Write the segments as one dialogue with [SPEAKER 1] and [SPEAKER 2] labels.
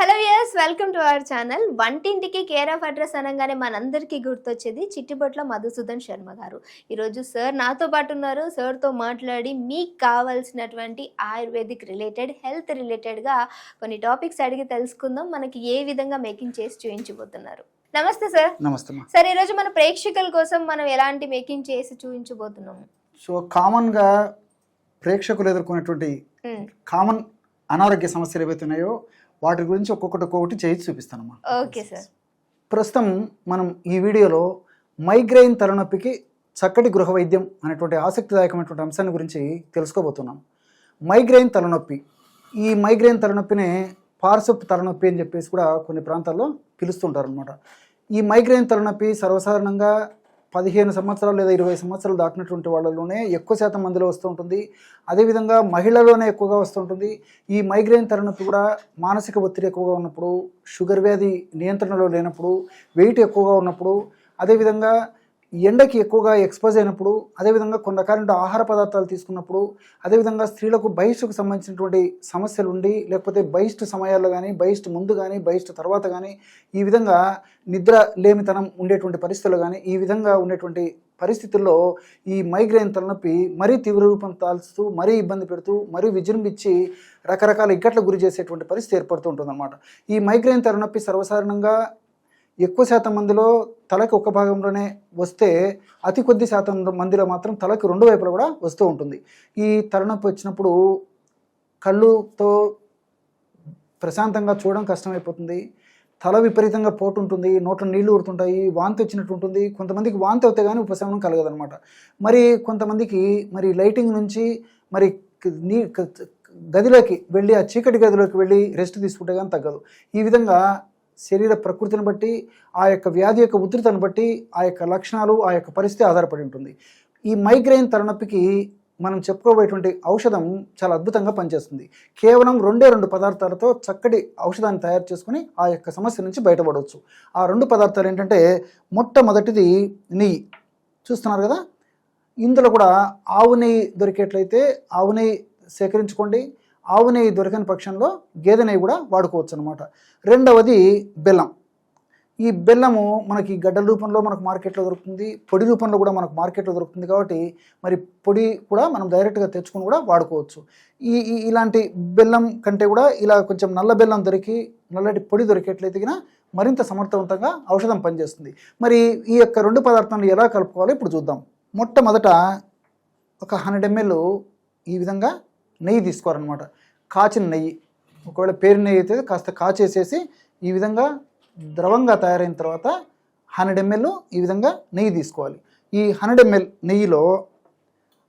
[SPEAKER 1] Hello yes welcome to our channel వంటింటికి care of address అనగానే మనందరికీ గుర్తొచ్చేది చిట్టిబొట్ల మధుసూదన్ శర్మ గారు. ఈరోజు సార్ నాతో పాటు ఉన్నారు. సార్తో మాట్లాడి మీకు కావాల్సినటువంటి ఆయుర్వేదిక్ రిలేటెడ్ హెల్త్ రిలేటెడ్గా కొన్ని టాపిక్స్ అడిగి తెలుసుకుందాం. మనకి ఏ విధంగా మేకింగ్ చేసి చూపించబోతున్నారు నమస్తే సార్
[SPEAKER 2] నమస్తే
[SPEAKER 1] సార్ ఈరోజు మన ప్రేక్షకుల కోసం మనం ఎలాంటి మేకింగ్ చేసి చూపించబోతున్నాము
[SPEAKER 2] సో కామన్గా ప్రేక్షకులు ఎదుర్కొనేటువంటి కామన్ అనారోగ్య సమస్యలు ఏవైతే ఉన్నాయో వాటి గురించి ఒక్కొక్కటి ఒక్కొక్కటి చేసి చూపిస్తానమ్మా.
[SPEAKER 1] Okay sir.
[SPEAKER 2] ప్రస్తుతం మనం ఈ వీడియోలో మైగ్రెయిన్ తలనొప్పికి చక్కటి గృహ వైద్యం అనేటువంటి ఆసక్తిదాయకమైనటువంటి అంశాన్ని గురించి తెలుసుకోబోతున్నాం. మైగ్రెయిన్ తలనొప్పి. ఈ మైగ్రెయిన్ తలనొప్పినే పార్సప్ తలనొప్పి అని చెప్పేసి కూడా కొన్ని ప్రాంతాల్లో పిలుస్తుంటారు అనమాట ఈ మైగ్రెయిన్ తలనొప్పి సర్వసాధారణంగా పదిహేను సంవత్సరాలు లేదా ఇరవై సంవత్సరాలు దాటినటువంటి వాళ్ళలోనే ఎక్కువ శాతం మందిలో వస్తూ ఉంటుంది. అదేవిధంగా మహిళల్లోనే ఎక్కువగా వస్తుంటుంది ఈ మైగ్రేన్ తలనొప్పి కూడా మానసిక ఒత్తిడి ఎక్కువగా ఉన్నప్పుడు షుగర్ వ్యాధి నియంత్రణలో లేనప్పుడు వెయిట్ ఎక్కువగా ఉన్నప్పుడు అదేవిధంగా ఎండకి ఎక్కువగా ఎక్స్పోజ్ అయినప్పుడు అదేవిధంగా కొన్ని రకాల ఆహార పదార్థాలు తీసుకున్నప్పుడు అదేవిధంగా స్త్రీలకు బహిష్టుకు సంబంధించినటువంటి సమస్యలు ఉండి లేకపోతే బహిష్టు సమయాల్లో కానీ బహిష్టు ముందు కానీ బహిష్టు తర్వాత కానీ ఈ విధంగా నిద్ర లేమితనం ఉండేటువంటి పరిస్థితుల్లో కానీ ఈ విధంగా ఉండేటువంటి పరిస్థితుల్లో ఈ మైగ్రేన్ తలనొప్పి మరీ తీవ్ర రూపం తాల్చుతూ మరీ ఇబ్బంది పెడుతూ మరీ విజృంభించి రకరకాల ఇక్కట్లకు గురి చేసేటువంటి పరిస్థితి ఏర్పడుతూ ఉంటుందన్నమాట. ఈ మైగ్రేన్ తలనొప్పి సర్వసాధారణంగా ఎక్కువ శాతం మందిలో తలకి ఒక భాగంలోనే వస్తే అతి కొద్ది శాతం మందిలో మాత్రం తలకి రెండు వైపులా కూడా వస్తూ ఉంటుంది. ఈ తలనొప్పి వచ్చినప్పుడు కళ్ళుతో ప్రశాంతంగా చూడడం కష్టమైపోతుంది. తల విపరీతంగా పోటు ఉంటుంది నోట్లో నీళ్ళు ఊరుతుంటాయి వాంతి వచ్చినట్టు ఉంటుంది. కొంతమందికి వాంతి అవుతే కానీ ఉపశమనం కలగదనమాట మరి కొంతమందికి మరి లైటింగ్ నుంచి మరి నీ గదిలోకి వెళ్ళి ఆ చీకటి గదిలోకి వెళ్ళి రెస్ట్ తీసుకుంటే కానీ తగ్గదు. ఈ విధంగా శరీర ప్రకృతిని బట్టి ఆ యొక్క వ్యాధి యొక్క ఉధృతను బట్టి ఆ యొక్క లక్షణాలు ఆ యొక్క పరిస్థితి ఆధారపడి ఉంటుంది. ఈ మైగ్రెయిన్ తలనొప్పికి మనం చెప్పుకోబోయేటువంటి ఔషధం చాలా అద్భుతంగా పనిచేస్తుంది. కేవలం రెండే రెండు పదార్థాలతో చక్కటి ఔషధాన్ని తయారు చేసుకుని ఆ యొక్క సమస్య నుంచి బయటపడవచ్చు. ఆ రెండు పదార్థాలు ఏంటంటే మొట్టమొదటిది నెయ్యి. చూస్తున్నారు కదా? ఇందులో కూడా ఆవు నెయ్యి దొరికేట్లయితే ఆవు నెయ్యి సేకరించుకోండి. ఆవు నెయ్యి దొరికని పక్షంలో గేదె నెయ్యి కూడా వాడుకోవచ్చు అనమాట రెండవది బెల్లం. ఈ బెల్లము మనకి గడ్డల రూపంలో మనకు మార్కెట్లో దొరుకుతుంది పొడి రూపంలో కూడా మనకు మార్కెట్లో దొరుకుతుంది కాబట్టి మరి పొడి కూడా మనం డైరెక్ట్గా తెచ్చుకొని కూడా వాడుకోవచ్చు. ఈ ఇలాంటి బెల్లం కంటే కూడా ఇలా కొంచెం నల్ల బెల్లం దొరికి నల్లటి పొడి దొరికేట్లయితే గిన మరింత సమర్థవంతంగా ఔషధం పనిచేస్తుంది. మరి ఈ యొక్క రెండు పదార్థాలను ఎలా కలుపుకోవాలో ఇప్పుడు చూద్దాం. మొట్టమొదట ఒక హండ్రెడ్ ఎంఎల్ ఈ విధంగా నెయ్యి తీసుకోవాలన్నమాట. కాచిన నెయ్యి. ఒకవేళ పేరు నెయ్యి అయితే కాస్త కాచేసేసి ఈ విధంగా ద్రవంగా తయారైన తర్వాత హండ్రెడ్ ఎంఎల్ ఈ విధంగా నెయ్యి తీసుకోవాలి. ఈ హండ్రెడ్ ఎంఎల్ నెయ్యిలో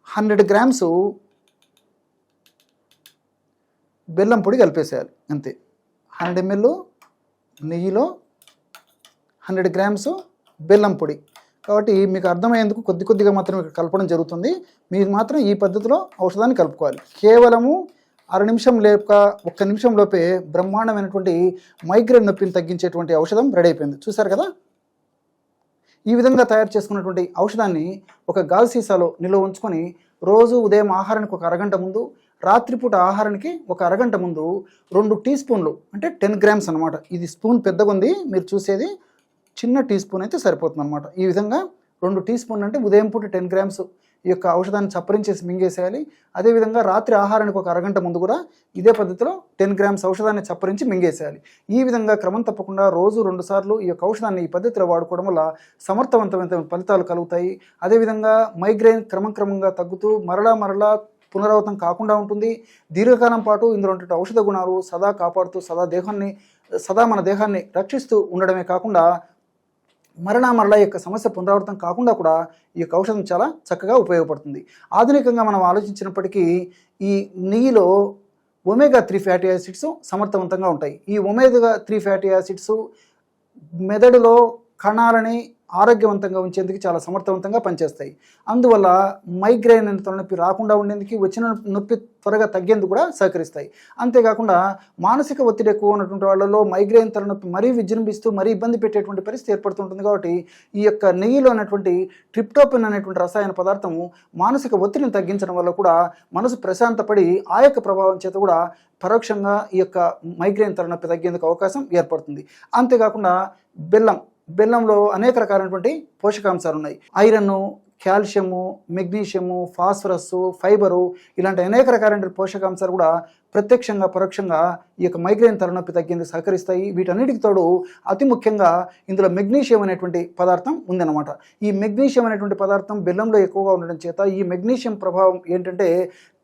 [SPEAKER 2] హండ్రెడ్ గ్రామ్స్ బెల్లం పొడి కలిపేసేయాలి. అంతే. హండ్రెడ్ ఎంఎల్ నెయ్యిలో హండ్రెడ్ గ్రామ్స్ బెల్లం పొడి. కాబట్టి మీకు అర్థమయ్యేందుకు కొద్ది కొద్దిగా మాత్రం ఇక్కడ కలపడం జరుగుతుంది. మీరు మాత్రం ఈ పద్ధతిలో ఔషధాన్ని కలుపుకోవాలి. కేవలము అర నిమిషం లేక ఒక్క నిమిషం లోపే బ్రహ్మాండమైనటువంటి మైగ్రేన్ నొప్పిని తగ్గించేటువంటి ఔషధం రెడీ అయిపోయింది. చూసారు కదా? ఈ విధంగా తయారు చేసుకున్నటువంటి ఔషధాన్ని ఒక గాజు సీసాలో నిల్వ ఉంచుకొని రోజు ఉదయం ఆహారానికి ఒక అరగంట ముందు రాత్రిపూట ఆహారానికి ఒక అరగంట ముందు రెండు టీ స్పూన్లు అంటే టెన్ గ్రామ్స్ అనమాట ఇది స్పూన్ పెద్దగా ఉంది మీరు చూసేది చిన్న టీ స్పూన్ అయితే సరిపోతుంది అనమాట ఈ విధంగా రెండు టీ స్పూన్ అంటే ఉదయం పూట టెన్ గ్రామ్స్ ఈ యొక్క ఔషధాన్ని చప్పరించేసి మింగేసేయాలి. అదేవిధంగా రాత్రి ఆహారానికి ఒక అరగంట ముందు కూడా ఇదే పద్ధతిలో టెన్ గ్రామ్స్ ఔషధాన్ని చప్పరించి మింగేసేయాలి. ఈ విధంగా క్రమం తప్పకుండా రోజు రెండు సార్లు ఈ యొక్క ఔషధాన్ని ఈ పద్ధతిలో వాడుకోవడం వల్ల సమర్థవంతమైన ఫలితాలు కలుగుతాయి. అదేవిధంగా మైగ్రేన్ క్రమక్రమంగా తగ్గుతూ మరలా మరలా పునరావృతం కాకుండా ఉంటుంది. దీర్ఘకాలం పాటు ఇందులో ఉండే ఔషధ గుణాలు సదా కాపాడుతూ సదా దేహాన్ని సదా మన దేహాన్ని రక్షిస్తూ ఉండడమే కాకుండా మరణ మరల యొక్క సమస్య పునరావృతం కాకుండా కూడా ఈ యొక్క ఔషధం చాలా చక్కగా ఉపయోగపడుతుంది. ఆధునికంగా మనం ఆలోచించినప్పటికీ ఈ నెయ్యిలో ఒమేగా త్రీ ఫ్యాటీ యాసిడ్స్ సమర్థవంతంగా ఉంటాయి. ఈ ఒమేగా త్రీ ఫ్యాటీ యాసిడ్స్ మెదడులో కణాలని ఆరోగ్యవంతంగా ఉంచేందుకు చాలా సమర్థవంతంగా పనిచేస్తాయి. అందువల్ల మైగ్రేన్ అనే తలనొప్పి రాకుండా ఉండేందుకు వచ్చిన నొప్పి త్వరగా తగ్గేందుకు కూడా సహకరిస్తాయి. అంతేకాకుండా మానసిక ఒత్తిడి ఎక్కువ ఉన్నటువంటి వాళ్ళలో మైగ్రేన్ తలనొప్పి మరీ విజృంభిస్తూ మరీ ఇబ్బంది పెట్టేటువంటి పరిస్థితి ఏర్పడుతుంటుంది కాబట్టి ఈ యొక్క నెయ్యిలో ఉన్నటువంటి ట్రిప్టోపిన్ అనేటువంటి రసాయన పదార్థము మానసిక ఒత్తిడిని తగ్గించడం వల్ల కూడా మనసు ప్రశాంతపడి ఆ యొక్క ప్రభావం చేత కూడా పరోక్షంగా ఈ యొక్క మైగ్రేన్ తలనొప్పి తగ్గేందుకు అవకాశం ఏర్పడుతుంది. అంతేకాకుండా బెల్లం బెల్లంలో అనేక రకాలైనటువంటి పోషకాంశాలు ఉన్నాయి. Iron calcium magnesium phosphorus fibre ఇలాంటి అనేక రకాలైన పోషకాంశాలు కూడా ప్రత్యక్షంగా పరోక్షంగా ఈ యొక్క మైగ్రేన్ తలనొప్పి తగ్గేందుకు సహకరిస్తాయి. వీటన్నిటికి తోడు అతి ముఖ్యంగా ఇందులో మెగ్నీషియం అనేటువంటి పదార్థం ఉందన్నమాట. ఈ మెగ్నీషియం అనేటువంటి పదార్థం బెల్లంలో ఎక్కువగా ఉండడం చేత ఈ మెగ్నీషియం ప్రభావం ఏంటంటే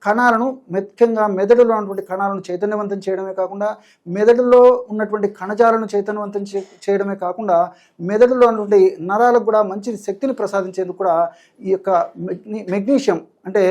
[SPEAKER 2] కణాలను ముఖ్యంగా మెదడులో ఉన్నటువంటి కణాలను చైతన్యవంతం చేయడమే కాకుండా మెదడులో ఉన్నటువంటి కణజాలను చైతన్యవంతం చే- చేయడమే కాకుండా మెదడులో ఉన్నటువంటి నరాలకు కూడా మంచి శక్తిని ప్రసాదించేందుకు కూడా ఈ యొక్క మెగ్నీషియం అంటే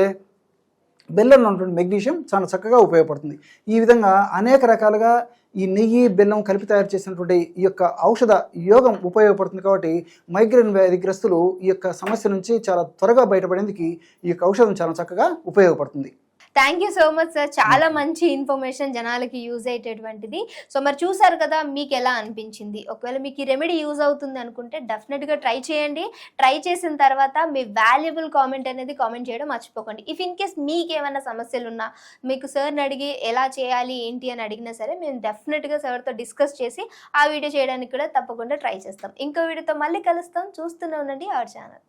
[SPEAKER 2] బెల్లంలో ఉన్నటువంటి మెగ్నీషియం చాలా చక్కగా ఉపయోగపడుతుంది. ఈ విధంగా అనేక రకాలుగా ఈ నెయ్యి బెల్లం కలిపి తయారు చేసినటువంటి ఈ యొక్క ఔషధ యోగం ఉపయోగపడుతుంది కాబట్టి మైగ్రేన్ వ్యాధిగ్రస్తులు ఈ యొక్క సమస్య నుంచి చాలా త్వరగా బయటపడేందుకు ఈ యొక్క ఔషధం చాలా చక్కగా ఉపయోగపడుతుంది.
[SPEAKER 1] Thank you so much sir చాలా మంచి ఇన్ఫర్మేషన్ జనాలకి యూజ్ అయ్యేటటువంటిది. సో మరి చూసారు కదా మీకు ఎలా అనిపించింది? ఒకవేళ మీకు ఈ రెమెడీ యూజ్ అవుతుంది అనుకుంటే డెఫినెట్గా ట్రై చేయండి. ట్రై చేసిన తర్వాత మీ వాల్యుబుల్ కామెంట్ అనేది కామెంట్ చేయడం మర్చిపోకండి. ఇఫ్ ఇన్ కేస్ మీకు ఏమైనా సమస్యలు ఉన్నా మీకు సార్ని అడిగి ఎలా చేయాలి ఏంటి అని అడిగినా సరే మేము డెఫినెట్గా సార్తో డిస్కస్ చేసి ఆ వీడియో చేయడానికి కూడా తప్పకుండా ట్రై చేస్తాం. ఇంకో వీడియోతో మళ్ళీ కలుస్తాం. చూస్తూనే ఉండండి అవర్ ఛానల్